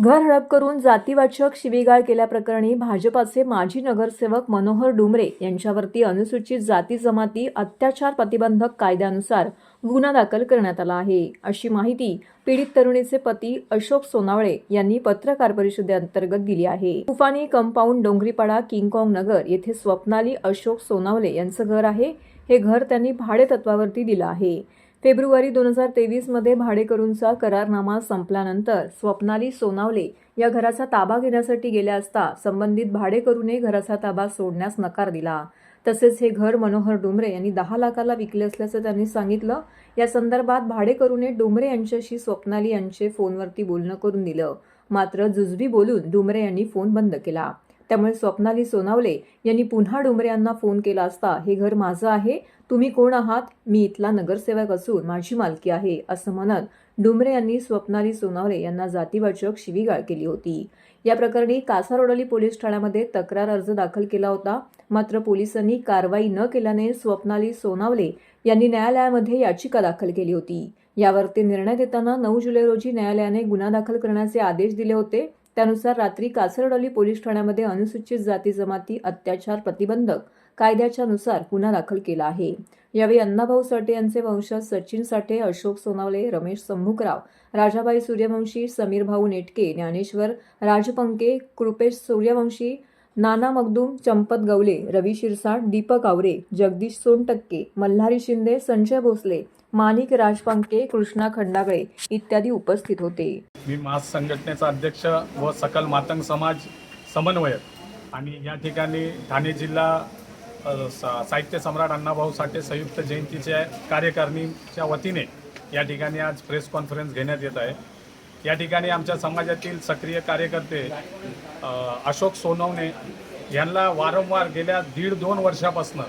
घर हडप करून जातीवाचक शिवीगाळ केल्याप्रकरणी भाजपाचे माजी नगरसेवक मनोहर डुमरे यांच्यावरती अनुसूचित जाती जमाती अत्याचार प्रतिबंधक कायद्यानुसार गुन्हा दाखल करण्यात आला आहे. अशी माहिती पीडित तरुणीचे पती अशोक सोनावळे यांनी पत्रकार परिषदेअंतर्गत दिली आहे. तुफानी कंपाऊंड डोंगरीपाडा किंगकॉंग नगर येथे स्वप्नाली अशोक सोनावले यांचं घर आहे. हे घर त्यांनी भाडे तत्वावरती दिलं आहे. फेब्रुवारी दोन हजार तेवीसमध्ये भाडेकरूंचा करारनामा संपल्यानंतर स्वप्नाली सोनावले या घराचा ताबा घेण्यासाठी गेल्या असता संबंधित भाडेकरूने घराचा ताबा सोडण्यास नकार दिला. तसेच हे घर मनोहर डुमरे यांनी दहा लाखाला विकले असल्याचं त्यांनी सांगितलं. या संदर्भात भाडेकरूने डुमरे यांच्याशी स्वप्नाली यांचे फोनवरती बोलणं करून दिलं. मात्र जुजबी बोलून डुमरे यांनी फोन बंद केला. त्यामुळे स्वप्नाली सोनावले यांनी पुन्हा डुमरे यांना फोन केला असता हे घर माझं आहे तुम्ही कोण आहात? मी इथला नगरसेवक असून माझी मालकी आहे असं म्हणत डुमरे यांनी स्वप्नाली सोनावले यांना जातीवाचक शिवीगाळ केली होती. या प्रकरणी कासारोडली पोलीस ठाण्यामध्ये तक्रार अर्ज दाखल केला होता. मात्र पोलिसांनी कारवाई न केल्याने स्वप्नाली सोनावले यांनी न्यायालयामध्ये याचिका दाखल केली होती. यावर ते निर्णय देताना नऊ जुलै रोजी न्यायालयाने गुन्हा दाखल करण्याचे आदेश दिले होते. त्यानुसार रात्री कासरडोली पोलीस ठाण्यामध्ये अनुसूचित जाती जमाती अत्याचार प्रतिबंधक कायद्याच्या नुसार गुन्हा दाखल केला आहे. यावेळी अण्णाभाऊ साठे यांचे वंशज सचिन साठे अशोक सोनावले रमेश संमुखराव राजाबाई सूर्यवंशी समीर भाऊ नेटके ज्ञानेश्वर राजपंके कृपेश सूर्यवंशी नाना मगदूम चंपत गवले रवी शिरसाट दीपक आवरे जगदीश सोनटक्के मल्हारी शिंदे संजय भोसले माणिक राजपंके कृष्णा खंडागळे इत्यादी उपस्थित होते. मी मास संघटनेचा अध्यक्ष व सकल मातंग समाज समन्वयक आणि या ठिकाणी ठाणे जिल्हा सा- साहित्य सम्राट अण्णाभाऊ साठे संयुक्त जयंतीच्या कार्यकारिणीच्या वतीने या ठिकाणी आज प्रेस कॉन्फरन्स घेण्यात येत आहे. या ठिकाणी आमच्या समाजातील सक्रिय कार्यकर्ते अशोक सोनवणे यांना वारंवार गेल्या दीड दोन वर्षापासून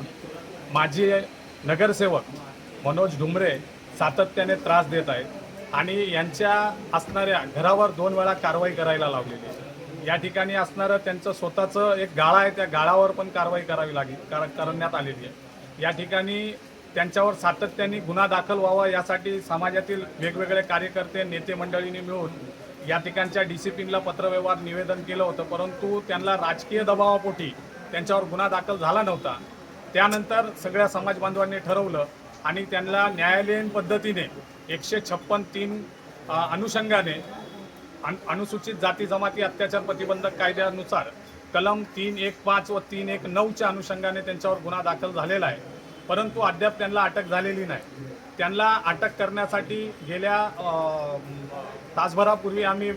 माझे नगरसेवक मनोज डुमरे सातत्याने त्रास देत आहेत आणि यांच्या असणाऱ्या घरावर दोन वेळा कारवाई करायला लावलेली आहे. या ठिकाणी असणारं त्यांचं स्वतःचं एक गाळा आहे त्या गाळावर पण कारवाई करावी लागेल कर करण्यात आलेली आहे. या ठिकाणी त्यांच्यावर सातत्याने गुन्हा दाखल व्हावा यासाठी समाजातील वेगवेगळे कार्यकर्ते नेते मंडळींनी मिळून या ठिकाणच्या डिसिप्लिनला पत्रव्यवहार निवेदन केलं होतं. परंतु त्यांना राजकीय दबावापोटी त्यांच्यावर गुन्हा दाखल झाला नव्हता. त्यानंतर सगळ्या समाज बांधवांनी ठरवलं आणि त्यांना न्यायालयीन पद्धतीने एकशे छप्पन तीन अनुषंगाने अनुसूचित जाती जमाती अत्याचार प्रतिबंधक कायद्यानुसार कलम तीन एक पाच व तीन एक नऊच्या अनुषंगाने त्यांच्यावर गुन्हा दाखल झालेला आहे. परंतु अद्याप त्यांना अटक झालेली नाही. त्यांना अटक करण्यासाठी गेल्या तासभरापूर्वी आम्ही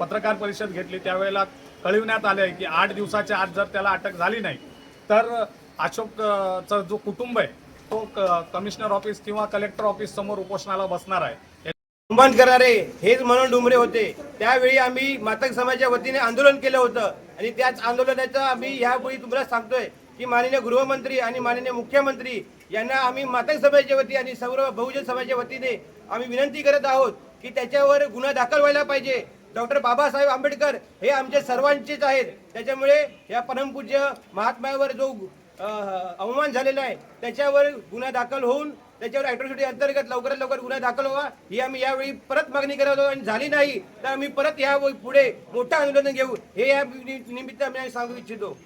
पत्रकार परिषद घेतली. त्यावेळेला कळविण्यात आले आहे की आठ दिवसाच्या आत जर त्याला अटक झाली नाही तर अशोकचा जो कुटुंब आहे तो कमिशनर ऑफिस किंवा कलेक्टर ऑफिस समोर उपोषणाला बसणार आहे. बंद करणारे हेच म्हणून डुमरे होते. त्यावेळी आम्ही मातक समाजाच्या वतीने आंदोलन केलं होतं. आणि त्याच आंदोलनाचं आम्ही यावेळी तुम्हाला सांगतोय की माननीय गृहमंत्री आणि माननीय मुख्यमंत्री यांना आम्ही मातक समाजाच्या वती आणि सर्व बहुजन समाजाच्या वतीने आम्ही विनंती करत आहोत की त्याच्यावर गुन्हा दाखल व्हायला पाहिजे. डॉक्टर बाबासाहेब आंबेडकर हे आमचे सर्वांचेच आहेत. त्याच्यामुळे या परमपूज्य महात्म्यावर जो अवमान झालेला आहे. त्याच्यावर गुन्हा दाखल होऊन त्याच्यावर अॅट्रॉसिटी अंतर्गत लवकरात लवकर गुन्हा दाखल व्हावा. ही आम्ही यावेळी परत मागणी करत होतो आणि झाली नाही. तर आम्ही परत या पुढे मोठं आंदोलन घेऊ. हे या निमित्त आम्ही सांगू इच्छितो.